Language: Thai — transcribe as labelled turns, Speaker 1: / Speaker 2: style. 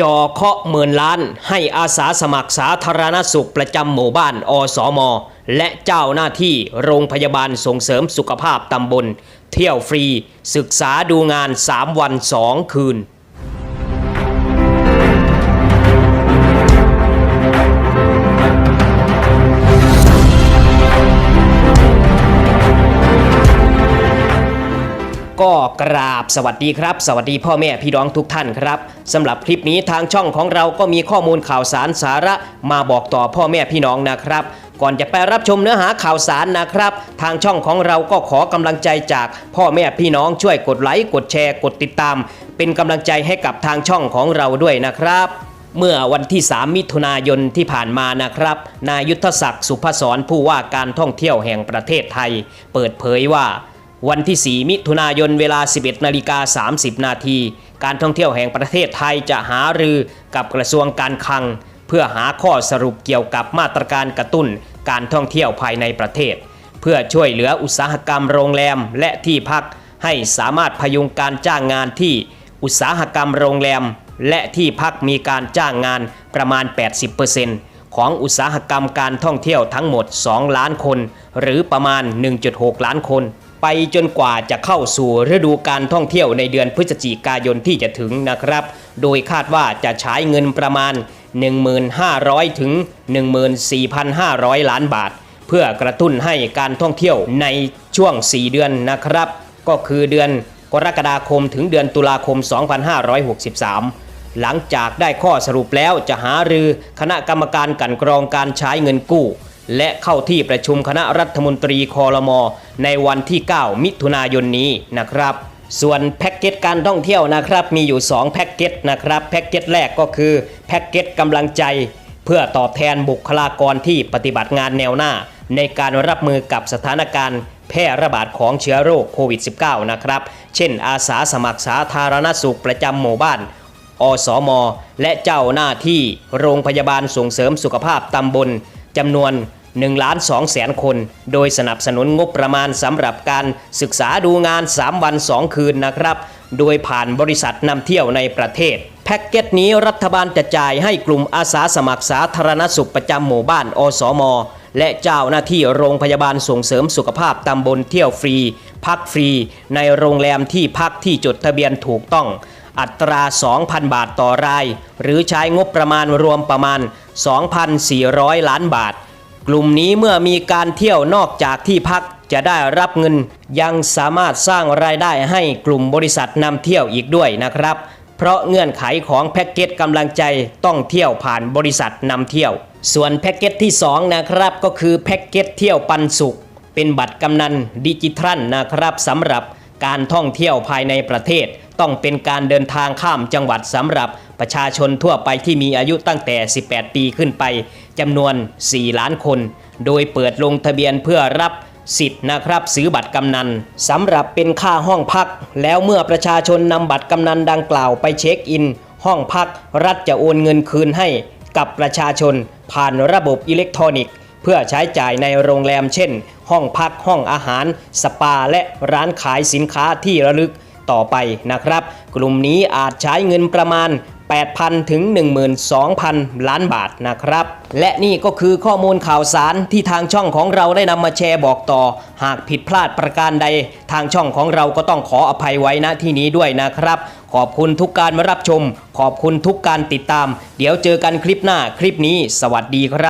Speaker 1: จอเคาะหมื่นล้าน ให้อาสาสมัครสาธารณสุขประจำหมู่บ้านอสมและเจ้าหน้าที่โรงพยาบาลส่งเสริมสุขภาพตำบล เที่ยวฟรี ศึกษาดูงาน 3 วัน 2 คืน ก็กราบสวัสดีครับ สวัสดีพ่อแม่พี่น้องทุกท่านครับสำหรับคลิปนี้ทางช่องของเราก็มีข้อมูลข่าวสารสาระมาบอกต่อพ่อแม่พี่น้องนะครับ ก่อนจะไปรับชมเนื้อหาข่าวสารนะครับ ทางช่องของเราก็ขอกำลังใจจากพ่อแม่พี่น้องช่วยกดไลค์กดแชร์กดติดตาม เป็นกำลังใจให้กับทางช่องของเราด้วยนะครับเมื่อวันที่ 3 มิถุนายนที่ผ่านมานะครับ นายุทธศักดิ์สุพศรผู้ว่าการท่องเที่ยวแห่งประเทศไทย เปิดเผยว่า วันที่ 4 มิถุนายนเวลา 11นาฬิกา30 นาที การท่องเที่ยวแห่งประเทศไทยจะหารือกับกระทรวงการคลัง เพื่อหาข้อสรุปเกี่ยวกับมาตรการกระตุ้นการท่องเที่ยวภายในประเทศ เพื่อช่วยเหลืออุตสาหกรรมโรงแรมและที่พัก ให้สามารถพยุงการจ้างงานที่อุตสาหกรรมโรงแรม และที่พักมีการจ้างงานประมาณ 80%ของอุตสาหกรรมการท่องเที่ยวทั้งหมด 2 ล้านคน หรือประมาณ 1.6 ล้านคน ไปจนกว่าจะเข้าสู่ฤดูการท่องเที่ยวในเดือนพฤศจิกายนที่จะถึงนะครับ โดยคาดว่าจะใช้เงินประมาณ 1,500 ถึง 14,500 ล้านบาท เพื่อกระตุ้นให้การท่องเที่ยวในช่วง 4 เดือนนะครับ ก็คือเดือนกรกฎาคมถึงเดือนตุลาคม 2563 หลังจากได้ข้อสรุปแล้วจะหารือคณะกรรมการกันกรองการใช้เงินกู้ และเข้าที่ประชุมคณะรัฐมนตรีคอรมอในวันที่ 9 มิถุนายนนี้นะครับ ส่วนแพ็กเกจการท่องเที่ยวนะครับ มีอยู่ 2 แพ็กเกจนะครับ แพ็กเกจแรกก็คือแพ็กเกจกำลังใจ เพื่อตอบแทนบุคลากรที่ปฏิบัติงานแนวหน้า ในการรับมือกับสถานการณ์แพร่ระบาดของเชื้อโรคโควิด -19 นะครับ เช่น อาสาสมัครสาธารณสุขประจำหมู่บ้าน อสมและเจ้าหน้าที่โรงพยาบาลส่งเสริมสุขภาพตำบลจำนวน 1ล้าน2แสนคน โดยสนับสนุนงบประมาณสำหรับการศึกษาดูงาน 3 วัน 2 คืนนะครับ โดยผ่านบริษัทนำเที่ยวในประเทศ แพ็กเกจนี้รัฐบาลจะจ่ายให้กลุ่มอาสาสมัครสาธารณสุขประจำหมู่บ้านอสม และเจ้าหน้าที่โรงพยาบาลส่งเสริมสุขภาพตำบลเที่ยวฟรี พักฟรี ในโรงแรมที่พักที่จดทะเบียนถูกต้องอัตรา 2,000 บาทต่อราย หรือใช้งบประมาณรวมประมาณ 2,400 ล้านบาท กลุ่มนี้เมื่อมีการเที่ยวนอกจากที่พักจะได้รับเงิน ยังสามารถสร้างรายได้ให้กลุ่มบริษัทนำเที่ยวอีกด้วยนะครับ เพราะเงื่อนไขของแพ็กเกจกำลังใจต้องเที่ยวผ่านบริษัทนำเที่ยว ส่วนแพ็กเกจที่ 2 นะครับ ก็คือแพ็กเกจเที่ยวปันสุข เป็นบัตรกำนันดิจิทัลนะครับสำหรับการท่องเที่ยวภายในประเทศ ต้องเป็นการเดินทางข้ามจังหวัดสำหรับ ประชาชนทั่วไปที่มีอายุตั้งแต่ 18 ปีขึ้นไปจำนวน 4 ล้านคน โดยเปิดลงทะเบียนเพื่อรับสิทธิ์นะครับซื้อบัตรกำนันสำหรับเป็นค่าห้องพัก แล้วเมื่อประชาชนนำบัตรกำนันดังกล่าวไปเช็คอิน ห้องพักรัฐจะโอนเงินคืนให้กับประชาชน ผ่านระบบอิเล็กทรอนิกส์ เพื่อใช้จ่ายในโรงแรมเช่น ห้องพักห้องอาหาร สปาและร้านขายสินค้าที่ระลึกต่อไปนะครับ กลุ่มนี้อาจใช้เงินประมาณ 8,000 ถึง 12,000 ล้านบาทนะครับ และนี่ก็คือข้อมูลข่าวสารที่ทางช่องของเราได้นำมาแชร์บอกต่อ หากผิดพลาดประการใด ทางช่องของเราก็ต้องขออภัยไว้ณที่นี้ด้วยนะครับ ขอบคุณทุกการมารับชม ขอบคุณทุกการติดตาม เดี๋ยวเจอกันคลิปหน้าคลิปนี้ สวัสดีครับ